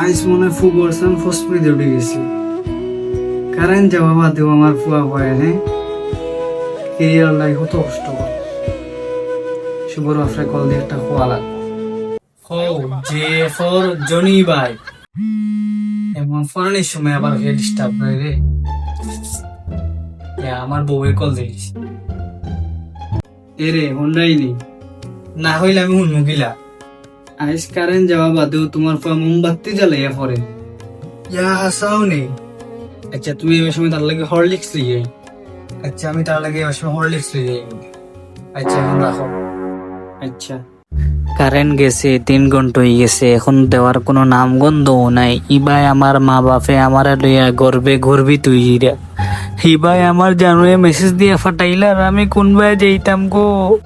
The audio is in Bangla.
আইস মনে ফু বলছেন ফসফুরিতে উঠে গেছি। যাওয়া বাদ দেবো আমার ফুয়া ভয়ে হ্যাঁ? কেরিয়ার লাই কত কষ্ট করে। শুভর কল দিয়ে একটা এমন আমার বউয়ের কল দিয়েছি। এরে হন্ডাই নেই। না হইলে আমি হুন মুগিলা আইস কারেন্ট যাওয়া বাদেও তোমার পা মোমবাতি জ্বালাইয়া পরে ইয়া হাসাও নেই। আচ্ছা তুমি এই সময় তার লাগে হরলিক্স লিয়ে আচ্ছা আমি তার লাগে এই সময় হরলিক্স লিয়ে আচ্ছা এখন রাখো। আচ্ছা। কারেন্ট গেছে তিন ঘণ্টা হয়ে গেছে এখন দেওয়ার কোনো নাম গন্ধও নাই। ইবাই আমার মা বাপে আমার লইয়া গর্বে তুই ইবাই আমার জানুয়ে মেসেজ দিয়ে ফাটাইলার আমি কোন বাই যাইতাম গো।